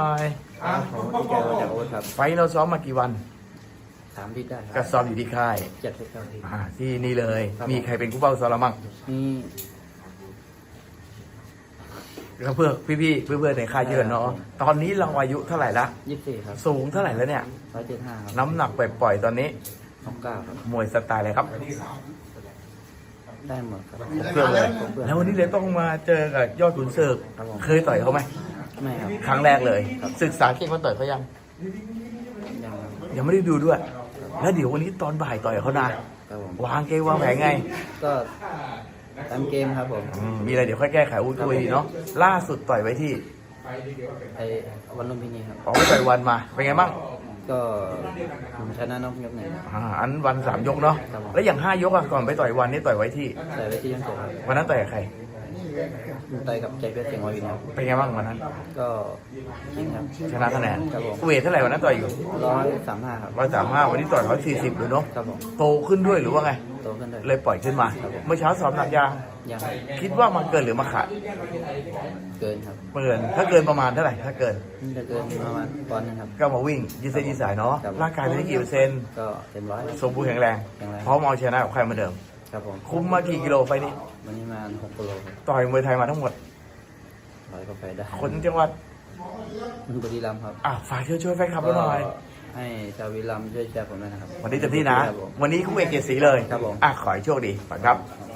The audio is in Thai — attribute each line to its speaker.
Speaker 1: หน่อย
Speaker 2: ครับผมที่แก้วจากโอ๊ตครับ
Speaker 1: ไฟท์เราซ้อมมากี่วัน
Speaker 2: สามที่ได้ค
Speaker 1: ก็
Speaker 2: รับ
Speaker 1: ซ้อมอยู่ที่ค่าย
Speaker 2: เจ็ดสิบเก้าที่
Speaker 1: อ่าที่นี่เลย
Speaker 2: ครับ
Speaker 1: มีใครเป็นผู้เป้าซ้อมเรามั่ง
Speaker 2: นี่
Speaker 1: ก็เพื่อพี่ๆเพื่อนๆในค่ายเยอะเนาะตอนนี้เราอายุเท่าไหร่ละ
Speaker 2: ยี่สิบสี่ครับ
Speaker 1: สูงเท่าไหร่แล้วเนี่ย
Speaker 2: ร้อยเจ็ดห้าครับ
Speaker 1: น้ำหนักปล่อยๆตอนนี้
Speaker 2: สองเก้าครับ
Speaker 1: มวยสไตล์อะไรครับ
Speaker 2: ได้หมดครับ
Speaker 1: เครื่องเลย
Speaker 2: ครบเครื่อง
Speaker 1: แล้ววันนี้เลยต้องมาเจอกับยอดขุนศึก
Speaker 2: ครับผม
Speaker 1: เคยต่อยเขาไหม
Speaker 2: ไม่ครับ
Speaker 1: ครั้งแรกเลย ศึกษาเก่งมาต่อยเขายัง
Speaker 2: ยังครับ
Speaker 1: ยังไม่ได้ดูด้วย แล้วเดี๋ยววันนี้ตอนบ่ายต่อยเขานะครับ
Speaker 2: ผม
Speaker 1: วางเกมวางแผนไง
Speaker 2: ก็ตามเกมครับผม
Speaker 1: อืมมีอะไรเดี๋ยวค่อยแก้ไขอุ้ยคุยเนาะล่าสุดต่อยไว้ที่
Speaker 2: ไอ้วันลุมพินีครับ
Speaker 1: ออกไปต่อยวันมาเป็นไงบ้าง
Speaker 2: ก็ผมชนะนอกยกหนึ่งครับ
Speaker 1: อ่าอันวันสามยกเนาะ
Speaker 2: ครับผม
Speaker 1: แล้วอย่างห้ายกอะก่อนไปต่อยวันนี่ต่อยไว้ที่
Speaker 2: ใส่ไว้ที่ยังเจ็ดครับ
Speaker 1: วันนั้นต่อยกับใคร
Speaker 2: ต่อยกับใจเพชรเสียงวาวินครับ
Speaker 1: เป็นไงบ้างวันนั้น
Speaker 2: ก็ยิงครับ
Speaker 1: ชนะคะแนน
Speaker 2: ครับผม
Speaker 1: เวทเท่าไหร่วันนั้นต่อยอยู่
Speaker 2: ร้อยสามห้าครับ
Speaker 1: ร้อยสามห้าวันนี้ต่อยร้อยสี่สิบเลยเนาะ
Speaker 2: ครับผม
Speaker 1: โตขึ้นด้วยหรือว่าไง
Speaker 2: โตขึ้นเลย
Speaker 1: เลยปล่อยขึ้นมาเมื่อเช้าสอบหนักยาง
Speaker 2: ยังครับ
Speaker 1: คิดว่ามันเกินหรือมาขาด
Speaker 2: เกินครับ
Speaker 1: เกินถ้าเกินประมาณเท่าไหร่ถ้าเกิน
Speaker 2: นี่จะเกินประมาณปอนด์หนึงครับ
Speaker 1: ก็มาวิ่งยืดเส้นยืดสายเนาะ
Speaker 2: ครับ
Speaker 1: ร่างกายเป็นกี่เปอร์เซ็นต์
Speaker 2: ก็เต็มร้อย
Speaker 1: สมบูรณ์แข็งแรง
Speaker 2: แข็งแรง
Speaker 1: พร้อมเอาชนะกับใครเหมาเดิม
Speaker 2: ครับผม
Speaker 1: คุ้มมากี่กิโลไฟล์นี้
Speaker 2: วันนี้มาหกกิโลครับ
Speaker 1: ต่อยมวยไทยมาทั้งหมด
Speaker 2: ร้อยก็ไปได้
Speaker 1: คนจังหวัด
Speaker 2: บุรีรัมย์ครับ
Speaker 1: อะฝากช่วยช่วยๆแฟนคลับเราหน่อย
Speaker 2: ก็ให้ชาวบุรีรัมย์ช่วยแชร์ผมด้วยนะครับ
Speaker 1: วันนี้เต็มที่นะ
Speaker 2: ครับผม
Speaker 1: วันนี้คู่เอกเกียรติศรีเลย
Speaker 2: ครับผม
Speaker 1: อะขอให้โชคดีก่อนครับ
Speaker 2: ครับ